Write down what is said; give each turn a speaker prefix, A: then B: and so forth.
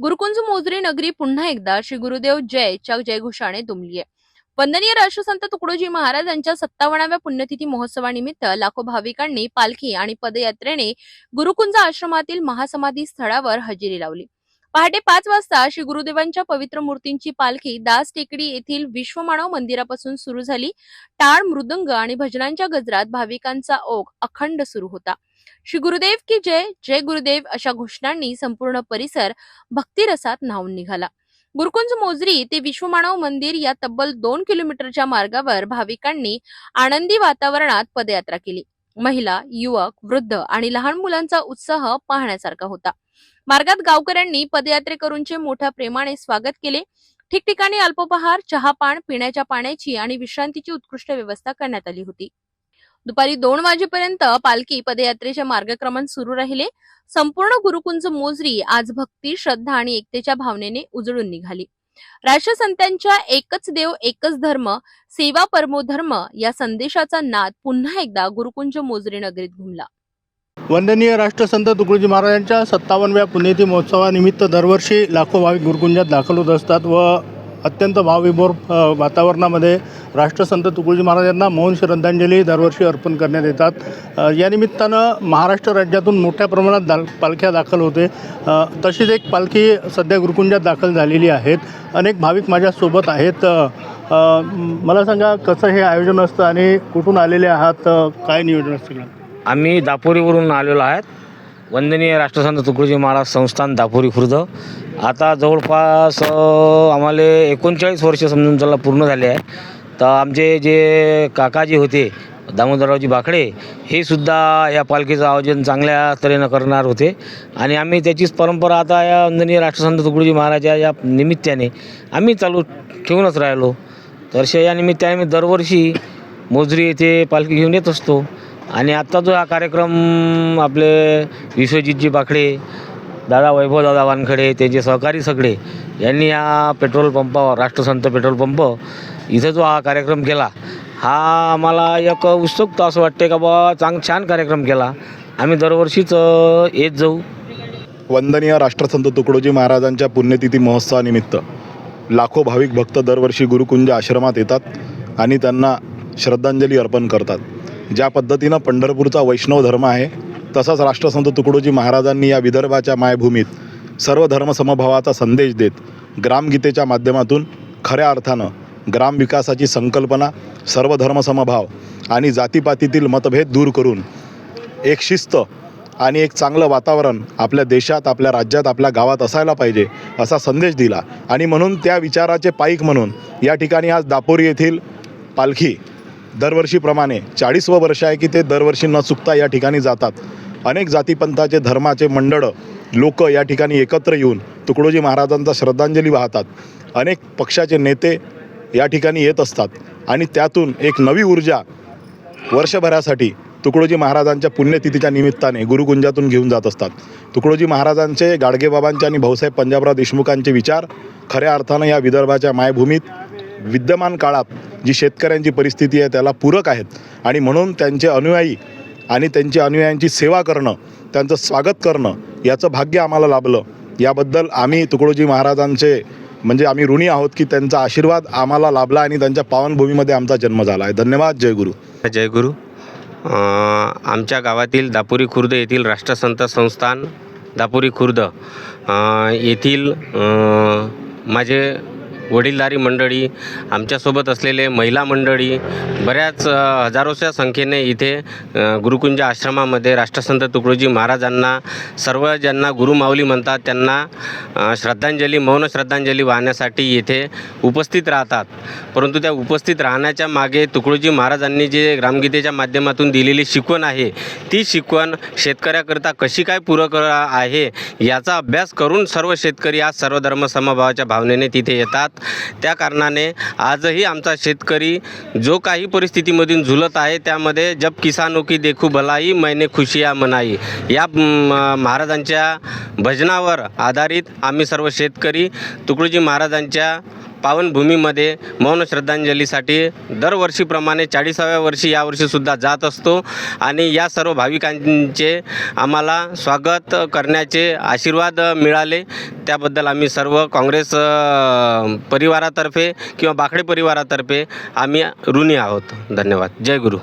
A: गुरुकुंज मोजरी नगरी पुन्हा एकदा श्री गुरुदेव जयच्या जयघोषाने दुमली आहे वंदनीय राष्ट्रसंत तुकडोजी महाराज यांच्या सत्तावन्नाव्या पुण्यतिथी महोत्सवानिमित्त लाखो भाविकांनी पालखी आणि पदयात्रेने गुरुकुंज आश्रमातील महासमाधी स्थळावर हजेरी लावली. पहाटे पाच वाजता श्री गुरुदेवांच्या पवित्र मूर्तींची पालखी दास टेकडी येथील विश्वमानव मंदिरापासून सुरू झाली. टाळ मृदंग आणि भजनांच्या गजरात भाविकांचा ओघ अखंड सुरू होता. श्री गुरुदेव की जय जय गुरुदेव अशा घोषणांनी संपूर्ण परिसर भक्तिरसात न्हावून निघाला. गुरुकुंज मोजरी ते विश्वमानव मंदिर या तब्बल दोन किलोमीटरच्या मार्गावर भाविकांनी आनंदी वातावरणात पदयात्रा केली. महिला युवक वृद्ध आणि लहान मुलांचा उत्साह पाहण्यासारखा होता. मार्गात गावकऱ्यांनी पदयात्रेकरूंचे मोठ्या प्रेमाने स्वागत केले. ठिकठिकाणी अल्पोपहार चहापान पिण्याच्या पाण्याची आणि विश्रांतीची उत्कृष्ट व्यवस्था करण्यात आली होती. दुपारी दोन वाजेपर्यंत पालखी पदयात्रेचे मार्गक्रमण सुरू राहिले. संपूर्ण गुरुकुंज मोजरी आज भक्ती श्रद्धा आणि एकतेच्या भावनेने उजळून निघाली. राष्ट्रसंतांच्या एकच देव एकच धर्म सेवा परमो धर्म या संदेशाचा नाद पुन्हा एकदा गुरुकुंज मोजरी नगरीत घुमला.
B: वंदनीय राष्ट्रसंत तुकडोजी महाराजांच्या सत्तावनव्या पुण्यतिथी महोत्सवानिमित्त दरवर्षी लाखो भाविक गुरुकुंजात दाखल होत असतात व अत्यंत भावविभोर वातावरणामध्ये राष्ट्रसंत तुकडोजी महाराजांना मौन श्रद्धांजली दरवर्षी अर्पण करण्यात येतात. या निमित्तानं महाराष्ट्र राज्यातून मोठ्या प्रमाणात दाल पालख्या दाखल होते. तशीच एक पालखी सध्या गुरुकुंजात दाखल झालेली आहेत. अनेक भाविक माझ्यासोबत आहेत. मला सांगा कसं हे आयोजन असतं आणि कुठून आलेले आहात? काय नियोजन असतं?
C: आम्ही दापोरीवरून आलेलो आहेत. वंदनीय राष्ट्रसंत तुकडोजी महाराज संस्थान दापोरी खुर्द. आता जवळपास आम्हाला एकोणचाळीस वर्ष समजून चला पूर्ण झाले आहे. तर आमचे जे काकाजी होते दामोदररावजी बाकडे हे सुद्धा या पालखीचं आयोजन चांगल्या तऱ्हेनं करणार होते. आणि आम्ही त्याचीच परंपरा आता या वंदनीय राष्ट्रसंत तुकडोजी महाराजा या निमित्ताने आम्ही चालू ठेवूनच राहिलो. तर या निमित्ताने आम्ही दरवर्षी मोजरी येथे पालखी घेऊन येत असतो. आणि आत्ता जो हा कार्यक्रम आपले विश्वजितजी बाकडे दादा वैभव दादा वानखडे त्यांचे सहकारी सगळे यांनी या पेट्रोल पंपावर राष्ट्रसंत पेट्रोल पंप इथं जो हा कार्यक्रम केला हा आम्हाला एक उत्सुकता असं वाटते का बा चांग छान कार्यक्रम केला. आम्ही दरवर्षीच येत जाऊ.
D: वंदनीय राष्ट्रसंत तुकडोजी महाराजांच्या पुण्यतिथी महोत्सवानिमित्त लाखो भाविक भक्त दरवर्षी गुरुकुंज आश्रमात येतात आणि त्यांना श्रद्धांजली अर्पण करतात. ज्या पद्धतीनं पंढरपूरचा वैष्णव धर्म आहे तसाच राष्ट्रसंत तुकडोजी महाराजांनी या विदर्भाच्या मायभूमीत सर्व धर्मसमभावाचा संदेश देत ग्रामगीतेच्या माध्यमातून खऱ्या अर्थानं ग्रामविकासाची संकल्पना सर्व धर्मसमभाव आणि जातीपातीतील मतभेद दूर करून एक शिस्त आणि एक चांगलं वातावरण आपल्या देशात आपल्या राज्यात आपल्या गावात असायला पाहिजे असा संदेश दिला. आणि म्हणून त्या विचाराचे पाईक म्हणून या ठिकाणी आज दापोरी येथील पालखी दरवर्षीप्रमाणे चाळीसवं वर्ष आहे की ते दरवर्षी न चुकता या ठिकाणी जातात. अनेक जातीपंथाचे धर्माचे मंडळं लोक या ठिकाणी एकत्र येऊन तुकडोजी महाराजांचा श्रद्धांजली वाहतात. अनेक पक्षाचे नेते या ठिकाणी येत असतात आणि त्यातून एक नवी ऊर्जा वर्षभरासाठी तुकडोजी महाराजांच्या पुण्यतिथीच्या निमित्ताने गुरुकुंजातून घेऊन जात असतात. तुकडोजी महाराजांचे गाडगेबाबांचे आणि भाऊसाहेब पंजाबराव देशमुखांचे विचार खऱ्या अर्थानं या विदर्भाच्या मायभूमीत विद्यमान काळात जी शेतकऱ्यांची परिस्थिती आहे त्याला पूरक आहेत. आणि म्हणून त्यांचे अनुयायी आणि त्यांच्या अनुयायांची सेवा करणं त्यांचं स्वागत करणं याचं भाग्य आम्हाला लाभलं. याबद्दल आम्ही तुकडोजी महाराजांचे म्हणजे आम्ही ऋणी आहोत की त्यांचा आशीर्वाद आम्हाला लाभला आणि त्यांच्या पावनभूमीमध्ये आमचा जन्म झाला आहे. धन्यवाद.
E: जयगुरू जयगुरू आमच्या गावातील दापुरी खुर्द येथील राष्ट्रसंत संस्थान दापुरी खुर्द येथील माझे वडीलधारी मंडळी आमच्यासोबत असलेले महिला मंडळी बऱ्याच हजारोच्या संख्येने इथे गुरुकुंज आश्रमामध्ये राष्ट्रसंत तुकडोजी महाराजांना सर्व ज्यांना गुरुमाऊली म्हणतात त्यांना श्रद्धांजली मौन श्रद्धांजली वाहण्यासाठी येथे उपस्थित राहतात. परंतु त्या उपस्थित राहण्याच्या मागे तुकडोजी महाराजांनी जे ग्रामगीतेच्या माध्यमातून दिलेली शिकवण आहे ती शिकवण शेतकऱ्याकरता कशी काय पूरक आहे याचा अभ्यास करून सर्व शेतकरी आज सर्वधर्म समभावाच्या भावनेने तिथे येतात. त्या कारणाने आजही आमचा शेतकरी जो काही परिस्थितीमधून झुलत आहे त्यामध्ये जब किसानो की देखू भलाई मैने खुशिया मनाई. या म, महाराजांच्या भजनावर आधारित आम्ही सर्व शेतकरी तुकडोजी महाराजांच्या पावनभूमीमध्ये मौन श्रद्धांजलीसाठी दरवर्षीप्रमाणे चाळीसाव्या वर्षी यावर्षीसुद्धा जात असतो आणि या सर्व भाविकांचे आम्हाला स्वागत करण्याचे आशीर्वाद मिळाले. त्याबद्दल आम्ही सर्व काँग्रेस परिवारातर्फे किंवा बाकडे परिवारातर्फे आम्ही ऋणी आहोत. धन्यवाद. जय गुरु.